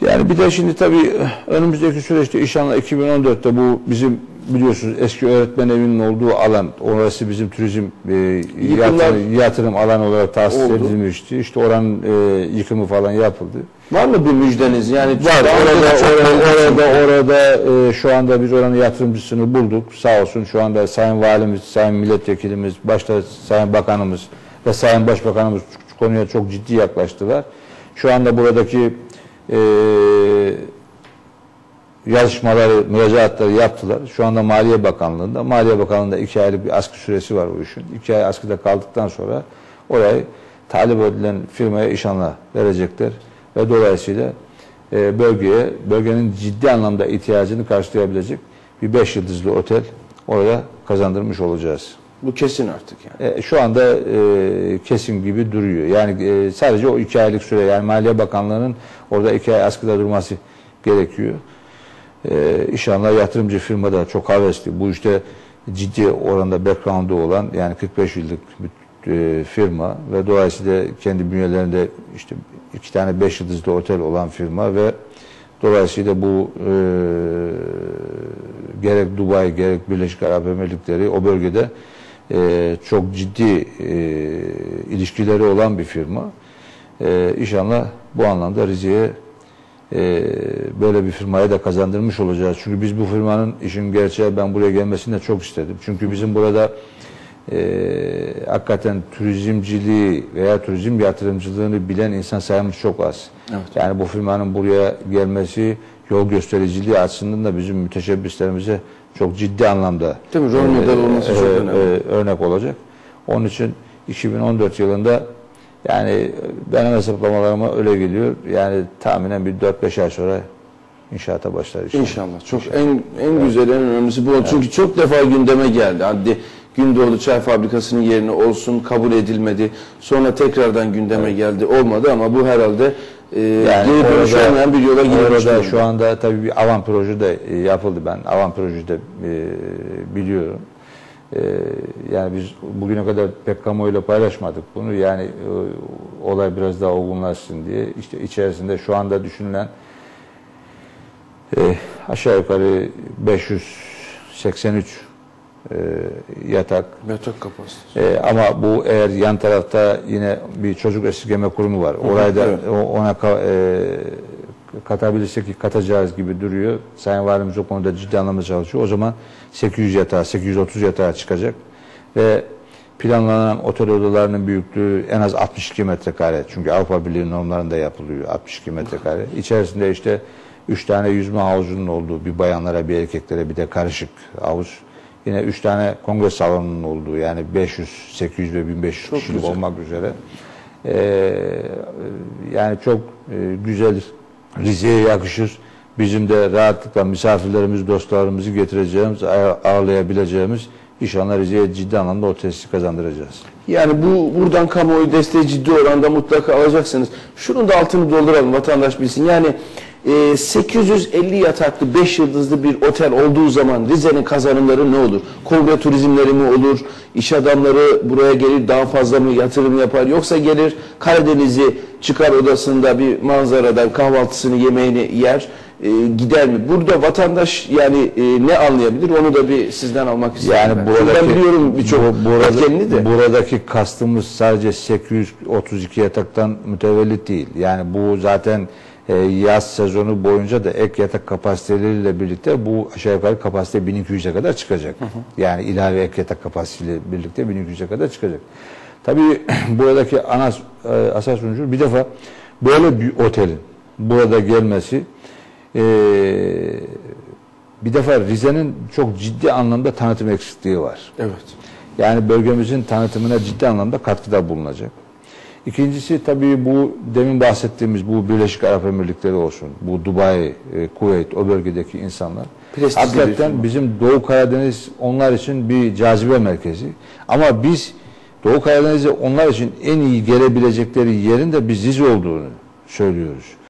Yani bir de şimdi tabii önümüzdeki süreçte inşallah 2014'te bu bizim biliyorsunuz eski öğretmen evinin olduğu alan, orası bizim turizm e, yatırım, yatırım alanı olarak tahsis Oldu. edilmişti. İşte oranın e, yıkımı falan yapıldı. Var mı bir müjdeniz? Yani Var orada orada orada, orada e, şu anda biz oranın yatırımcısını bulduk. Sağ olsun şu anda Sayın Valimiz, Sayın Milletvekilimiz, başta Sayın Bakanımız ve Sayın Başbakanımız konuya çok ciddi yaklaştılar. Şu anda buradaki e, yazışmaları, müracaatları yaptılar. Şu anda Maliye Bakanlığı'nda. Maliye Bakanlığı'nda iki aylık bir askı süresi var bu işin. İki ay askıda kaldıktan sonra orayı talep edilen firmaya inşallah verecekler. Ve dolayısıyla e, bölgeye, bölgenin ciddi anlamda ihtiyacını karşılayabilecek bir beş yıldızlı otel oraya kazandırmış olacağız. Bu kesin artık yani. E, şu anda e, kesim gibi duruyor. Yani e, sadece o iki aylık süre yani Maliye Bakanlığı'nın orada iki ay askıda durması gerekiyor. E, inşallah yatırımcı firma da çok havesli. Bu işte ciddi oranda background'u olan yani 45 yıllık bir e, firma ve dolayısıyla kendi bünyelerinde işte iki tane beş yıldızlı otel olan firma ve dolayısıyla bu e, gerek Dubai gerek Birleşik Arap Emirlikleri o bölgede e, çok ciddi e, ilişkileri olan bir firma. E, inşallah bu anlamda Rize'ye e, böyle bir firmaya da kazandırmış olacağız. Çünkü biz bu firmanın işin gerçeği ben buraya gelmesini de çok istedim. Çünkü bizim burada e, hakikaten turizmciliği veya turizm yatırımcılığını bilen insan sayımız çok az. Evet. Yani bu firmanın buraya gelmesi yol göstericiliği açısından da bizim müteşebbislerimize çok ciddi anlamda Değil mi? Rol model olması çok önemli. e, örnek olacak. Onun için 2014 yılında yani benim hesaplamalarıma öyle geliyor. Yani tahminen bir 4-5 ay sonra inşaata başlar inşallah. İnşallah. Çok en en güzel en önemlisi bu. Çünkü çok defa gündeme geldi. Hadi Gündoğdu Çay Fabrikası'nın yerine olsun kabul edilmedi. Sonra tekrardan gündeme geldi. Olmadı ama bu herhalde e, Yani geri orada- olmayan bir yola girmiş. Şu anda tabii bir avan proje de e, yapıldı ben. Avan proje de e, biliyorum. E, yani biz bugüne kadar pek kamuoyuyla paylaşmadık bunu. Yani e, olay biraz daha olgunlaşsın diye. İşte içerisinde şu anda düşünülen e, aşağı yukarı 583 e, yatak Yatak kapasitesi. ee, ama bu eğer yan tarafta yine bir çocuk esirgeme kurumu var. Orayı da evet. ona ka- e, katabilirsek katacağız gibi duruyor. Sayın Valimiz o konuda ciddi anlamda çalışıyor. O zaman 800 yatağa, 830 yatağa çıkacak. Ve planlanan otel odalarının büyüklüğü en az 62 metrekare. Çünkü Avrupa Birliği normlarında yapılıyor 62 metrekare. İçerisinde işte 3 tane yüzme havuzunun olduğu bir bayanlara bir erkeklere bir de karışık havuz. Yine 3 tane kongre salonunun olduğu yani 500, 800 ve 1500 Çok kişilik güzel. olmak üzere. Ee, yani çok e, güzel Rize'ye yakışır. Bizim de rahatlıkla misafirlerimiz, dostlarımızı getireceğimiz, ağ- ağırlayabileceğimiz inşallah Rize'ye ciddi anlamda o tesisi kazandıracağız. Yani bu buradan kamuoyu desteği ciddi oranda mutlaka alacaksınız. Şunun da altını dolduralım vatandaş bilsin. Yani e, 850 yataklı 5 yıldızlı bir otel olduğu zaman Rize'nin kazanımları ne olur? Kongre turizmleri mi olur? İş adamları buraya gelir daha fazla mı yatırım yapar? Yoksa gelir Karadeniz'i çıkar odasında bir manzaradan kahvaltısını yemeğini yer e, gider mi? Burada vatandaş yani e, ne anlayabilir? Onu da bir sizden almak istiyorum. Yani ben. buradaki ben biliyorum birçok bu- burada- de. buradaki kastımız sadece 832 yataktan mütevellit değil. Yani bu zaten e, yaz sezonu boyunca da ek yatak kapasiteleriyle birlikte bu aşağı yukarı kapasite 1200'e kadar çıkacak. Yani ilave ek yatak kapasitesiyle birlikte 1200'e kadar çıkacak. Tabii buradaki ana e, asas unsur bir defa böyle bir otelin burada gelmesi e, bir defa Rize'nin çok ciddi anlamda tanıtım eksikliği var. Evet. Yani bölgemizin tanıtımına ciddi anlamda katkıda bulunacak. İkincisi tabii bu demin bahsettiğimiz bu Birleşik Arap Emirlikleri olsun, bu Dubai, e, Kuveyt o bölgedeki insanlar Prestijli hakikaten bizim Doğu Karadeniz onlar için bir cazibe merkezi. Ama biz Doğu Karadeniz'e onlar için en iyi gelebilecekleri yerin de biz Rize olduğunu söylüyoruz.